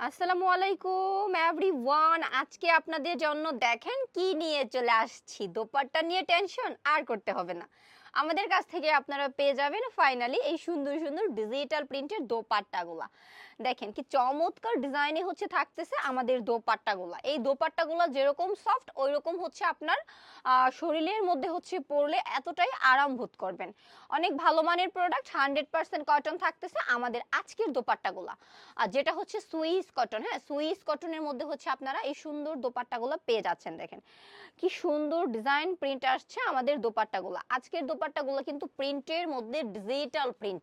আসসালামু আলাইকুম এভরিওয়ান আজকে আপনাদের জন্য দেখেন কি নিয়ে চলে আসছি। দোপাট্টা নিয়ে টেনশন, আর করতে হবে না। আমাদের কাছ থেকে আপনারা পেয়ে যাবেন ফাইনালি এই সুন্দর সুন্দর ডিজিটাল প্রিন্টের দোপাট্টাগুলা। দেখেন কি চমৎকার ডিজাইনে হচ্ছে থাকতেছে আমাদের দোপাট্টাগুলা। এই দোপাট্টাগুলা যেরকম সফট ওই রকম হচ্ছে আপনার শরীরের মধ্যে হচ্ছে পরলে এতটাই আরাম বোধ করবেন। অনেক ভালো মানের প্রোডাক্ট হান্ড্রেড পার্সেন্ট কটন থাকতেছে আমাদের আজকের দোপাট্টাগুলা। আর যেটা হচ্ছে সুইস কটন হ্যাঁ সুইস কটনের মধ্যে হচ্ছে আপনারা এই সুন্দর দোপাট্টাগুলো পেয়ে যাচ্ছেন, দেখেন। কি সুন্দর ডিজাইন প্রিন্ট আসছে আমাদের দোপাট্টাগুলো। আজকের দোপাট্টাগুলো কিন্তু প্রিন্টের মধ্যে ডিজিটাল প্রিন্ট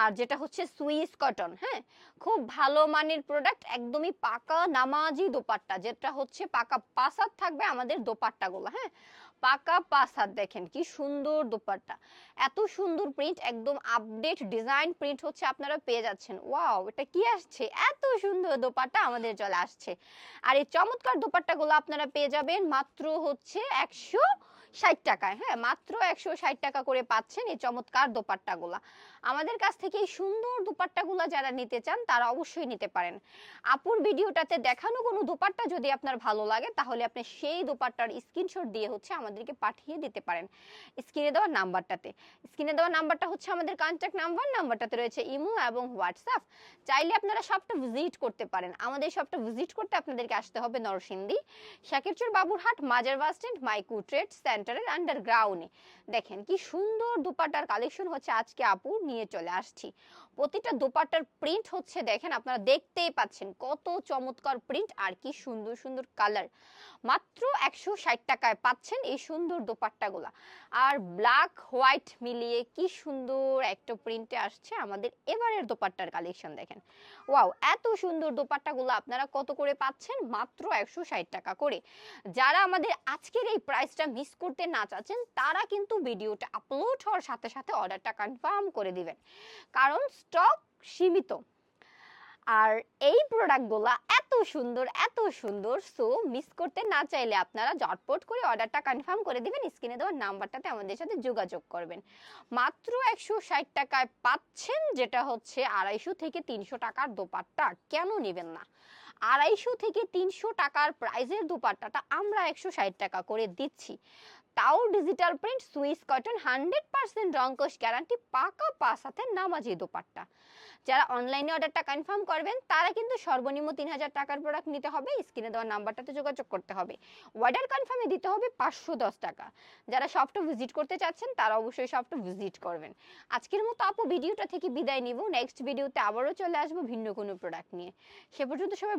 আর যেটা হচ্ছে সুইস কটন হ্যাঁ? খুব ভালো মানের প্রোডাক্ট একদমই পাকা নামাজি দোপাট্টা, যেটা হচ্ছে পাকা পাসাদ থাকবে আমাদের দোপাট্টাগুলো হ্যাঁ? পাকা পাসাদ দেখেন, কি সুন্দর দোপাট্টা। এত সুন্দর প্রিন্ট একদম আপডেট ডিজাইন প্রিন্ট হচ্ছে আপনারা পেয়ে যাচ্ছেন। ওয়াও এটা কি আসছে? এত সুন্দর দোপাট্টা আমাদের চলে আসছে। আর এই চমৎকার দোপাট্টাগুলো আপনারা পেয়ে যাবেন, মাত্র হচ্ছে একশো ষাট টাকায় হ্যাঁ? মাত্র একশো ষাট টাকা করে পাচ্ছেন এই চমৎকার দোপাট্টাগুলা। আমাদের কাছ থেকে এই সুন্দর দোপাট্টাগুলা যারা নিতে চান, তারা অবশ্যই নিতে পারেন। আপুর ভিডিওটাতে দেখানো কোনো দোপাট্টা যদি আপনার ভালো লাগে, তাহলে আপনি সেই দোপাট্টার স্ক্রিনশট দিয়ে হচ্ছে আমাদেরকে পাঠিয়ে দিতে পারেন। স্ক্রিনে দেওয়া নাম্বারটাতে। স্ক্রিনে দেওয়া নাম্বারটা হচ্ছে আমাদের কন্ট্যাক্ট নাম্বার নাম্বারটাতে রয়েছে ইমো এবং হোয়াটসঅ্যাপ। চাইলে আপনারা সবটা ভিজিট করতে পারেন। আমাদের সবটা ভিজিট করতে আপনাদেরকে আসতে হবে নরসিংদী, শাকিরচুর বাবুরহাট, মাজার বাস স্ট্যান্ড, মাইকু ট্রেড সেন্টারের আন্ডারগ্রাউন্ডে দেখেন কি সুন্দর দুপাটার কালেকশন হচ্ছে আজকে আপু নিয়ে চলে আসছি। প্রতিটা দোপাট্টার প্রিন্ট হচ্ছে, দেখেন আপনারা দেখতেই পাচ্ছেন কত চমৎকার প্রিন্ট আর কি সুন্দর সুন্দর কালার মাত্র একশো ষাট টাকায় পাচ্ছেন এই সুন্দর দোপাট্টাগুলা। আর ব্ল্যাক হোয়াইট মিলিয়ে কি সুন্দর একটা প্রিন্টে আসছে আমাদের এবারের দোপাট্টার কালেকশন দেখেন। ওয়াও এত সুন্দর দোপাট্টাগুলো আপনারা কত করে পাচ্ছেন? মাত্র একশো ষাট টাকা করে। যারা আমাদের আজকের এই প্রাইসটা মিস করতে না চাচ্ছেন, তারা কিন্তু ভিডিওটা আপলোড হওয়ার সাথে সাথে অর্ডারটা কনফার্ম করে দিবেন। কারণ স্টক সীমিত। আর এই প্রোডাক্টগুলো এত সুন্দর এত সুন্দর সো মিস করতে না চাইলে আপনারা জটপট করে অর্ডারটা কনফার্ম করে দিবেন স্ক্রিনে দেওয়ার নাম্বারটাতে আমাদের সাথে যোগাযোগ করবেন। মাত্র একশো ষাট টাকায় পাচ্ছেন, যেটা হচ্ছে আড়াইশো থেকে তিনশো টাকার দোপাট্টা, কেন নেবেন না? আড়াইশো থেকে তিনশো টাকার প্রাইজের দুপাট্টাটা আমরা একশো ষাট টাকা করে দিচ্ছি। তাও digital print Swiss cotton hundred percent রঙ্কশ guarantee পাকা পাস হাতে নামাজি দোপাট্টা। যারা অনলাইনে অর্ডারটা কনফার্ম করবেন, তারা কিন্তু সর্বনিম্ন তিন হাজার টাকার প্রোডাক্ট নিতে হবে স্ক্রিনে দেওয়া নাম্বারটাতে যোগাযোগ করতে হবে। অর্ডার কনফার্মে দিতে হবে পাঁচশো দশ টাকা। যারা শপটা ভিজিট করতে চাচ্ছেন, তারা অবশ্যই শপটা ভিজিট করবেন। আজকের মতো আপু ভিডিওটা থেকে বিদায় নিব। নেক্সট ভিডিওতে আবারও চলে আসব ভিন্ন কোনো প্রোডাক্ট নিয়ে। সে পর্যন্ত সবাই